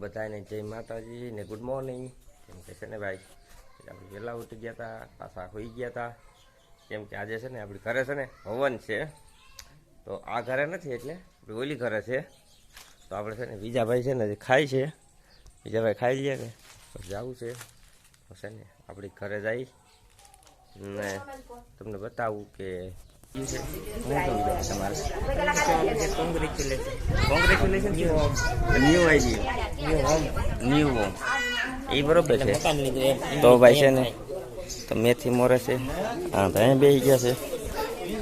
બધાને જય માતાજી ને ગુડ મોર્નિંગ કેમ કે છે ને ભાઈ, આપણે વહેલા ઉઠી ગયા હતા પાછા હોઈ ગયા હતા કેમ કે આજે છે ને આપણી ઘરે છે ને હવન છે. તો આ ઘરે નથી એટલે ઓલી ઘરે છે. તો આપણે છે ને બીજાભાઈ છે ને જે ખાય છે. બીજાભાઈ ખાઈ લઈએ ને જવું છે. તો છે ને આપણી ઘરે જઈ ને તમને બતાવું કે તમારે આઈડી ન્યૂ હોમ બરોબર છે તો મેથી મોરે છે હા તો અહીંયા ગયા છે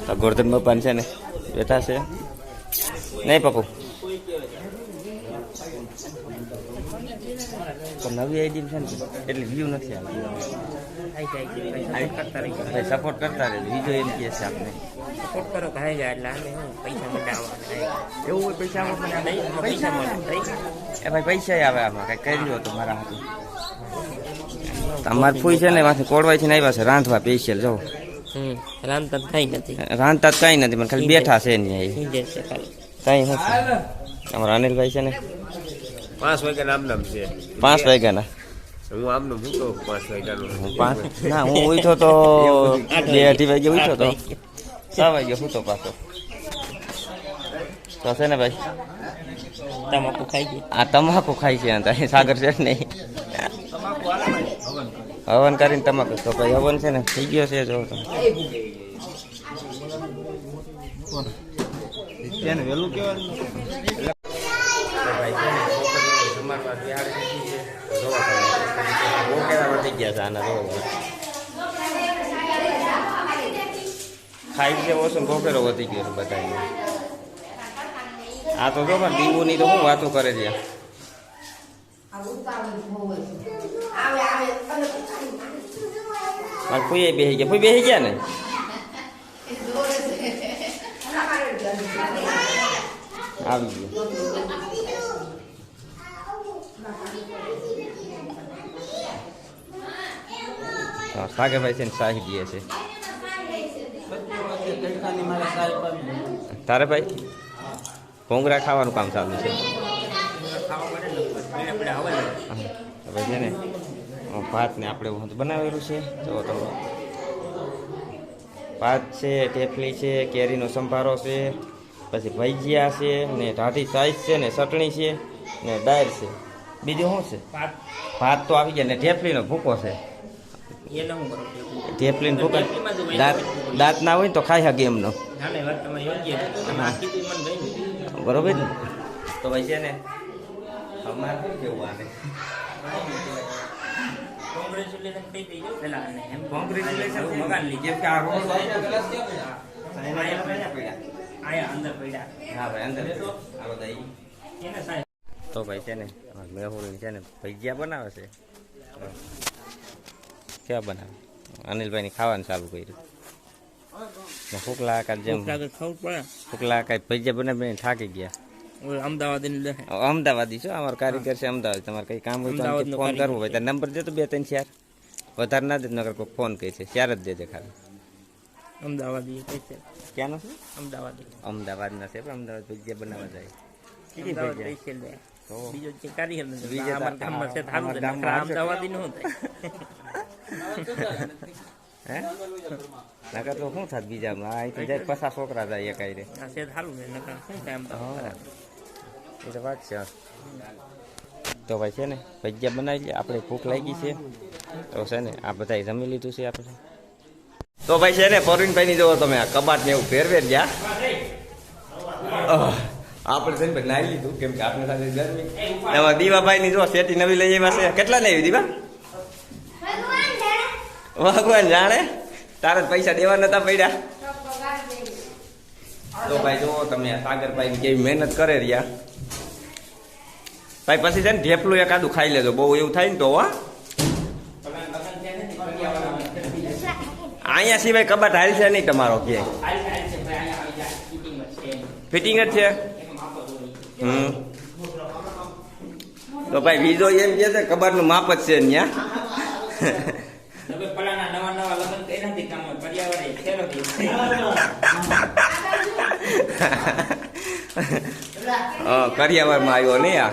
તો ગોરધન બપાન છે ને બેઠા છે નહીં પપ્પુ તો નવી આઈડી છે ને એટલે વ્યૂ નથી આવતી સપોર્ટ કરતા રહે બીજો એમ કે છે આપણે સપોર્ટ કરો ભાઈ જાય એટલે આને હું પૈસા મંડાવવા એવું હોય પૈસા આપણે પૈસા મળે એ ભાઈ પૈસા આવે આમાં કઈ કરી લો તો મારા હાથે. તમારે ફૂઈ છે ને એમાંથી કોડવાય છે ને આવ્યા છે રાંધવા સ્પેશિયલ જો. રાંધતા કઈ નથી. રાંધતા કઈ નથી પણ ખાલી બેઠા છે ને કઈ શું તમારા અનિલભાઈ છે ને? પાંચ વાગ્યા નામ નામ છે. પાંચ વાગ્યાના? હું આમનો શું કહું પાંચ વાગ્યાનું? હું પાંચ? ના હું ઉઠો તો બે અઢી વાગે ઉઠો તો. છ વાગે હું તો પાછો. તો છે ને ભાઈ? તમાકુ ખાઈ છે આ તમાકુ ખાય છે અહીં સાગર છે નહીં. હવન કરીને તમાકુ તો ભાઈ હવન છે ને થઈ ગયો છે જો તમે ખાઈ છે ઓછો ગોખેરો વધી ગયો છે બધા આ તો જો પણ દીવુની તો શું વાતો કરે છે? મારે ફૂઈ બેસી ગયા. કોઈ બેસી ગયા ને? આવી ગયો. સાગરભાઈ છે ને શાહી દે છે. તારે ભાઈ? ભોંગરા ખાવાનું કામ ચાલુ છે. હવે છે ને અ, ભાત ને આપણે બનાવેલું છે. તો તમે ભાત છે ટેફલી છે કેરીનો સંભારો છે પછી ભજીયા છે ને ઢાઢી સાઈઝ છે ને ચટણી છે ને દાળ છે. બીજું શું છે? ભાત તો આવી ગયા ને ઢેફલીનો ભૂકો છે. એને હું કરું ઢેફલીનો ભૂકો દાંત દાંત ના હોય ને તો ખાઈ શકે એમનો બરોબર ને તો ભાઈ છે ને અમારે શું કેવું આને? કોંગ્રેચ્યુલેશન કહી દઈએ પેલા આને એમ. કોંગ્રેચ્યુલેશન મકાન લીધું જેમ કે આ રોડ આયા અંદર પડ્યા. હા ભાઈ અંદર આ બધા ઈ. એને સાહેબ. તો ભાઈ છે ને મેહુલ છે ને ભજીયા બનાવે છે. કેવા બનાવે? અનિલભાઈ ની ખાવાનું ચાલુ કર્યું. ફૂકલા કાંઈ જેમ ખાવું પડે. ફૂકલા કાંઈ ભજીયા બનાવીને થાકી ગયા. અમદાવાદ અમદાવાદી છો? અમારો કારીગર છે અમદાવાદ. તમારે કઈ કામ હોય તો ફોન કરવો હોય. નંબર બે ત્રણ ચાર. વધારે ના દે નગર કોઈ ફોન કહે છે. ચાર જ દેજે ખાલી. અમદાવાદી છે. ક્યાંનો છે? અમદાવાદી. અમદાવાદના છે પણ અમદાવાદ ભજીયા બનાવવા જાય. ભજીયા? બીજો જે કારીગર નથી બીજો ગામમાં છે થારું. અમદાવાદી નું થાય હે? નકર તો શું થાત બીજામાં? આ તો જાય પસા છોકરા જાય એકાઈ રે. આ છે થારું છે નકર શું થાય તો? એ તો વાત છે તો ભાઈ છે ને ભજીયા બનાવી લે આપણે ભૂખ લાગી છે. તો છે ને આ બધા જમી લીધું છે આપણે. તો ભાઈ છે ને પરવીનભાઈ ની જોવો તમે આ કબાટ ને એવું ફેરવે જ ગયા આપણે છે ને નાઈ લીધું કેમ કે આપણે સાથે ગરમી. એમાં દીવાભાઈ ની જો શેટી નવી લઈ આવ્યા છે. કેટલા લઈ આવી દીવા? ભગવાન જાણે? તારે પૈસા દેવા નતા પડ્યા. તો ભાઈ જુઓ તમે સાગરભાઈ કેવી મહેનત કરે રહ્યા. ભાઈ પછી છે ને ઢેપલું એકાદું ખાઈ લેજો. બહુ એવું થાય ને તો હા. અહીંયા સિવાય કબાટ હાલ છે નહીં તમારો ક્યાંય ફિટિંગ જ છે. હમ. તો ભાઈ બીજો એમ કે છે, કબાટનું માપ જ છે ત્યાં હવે પલાના નવા નવા લગ્ન કર્યા નથી કામ પર્યાવરણ ફેરો કરિયાવરમાં આવ્યો નહીં આ.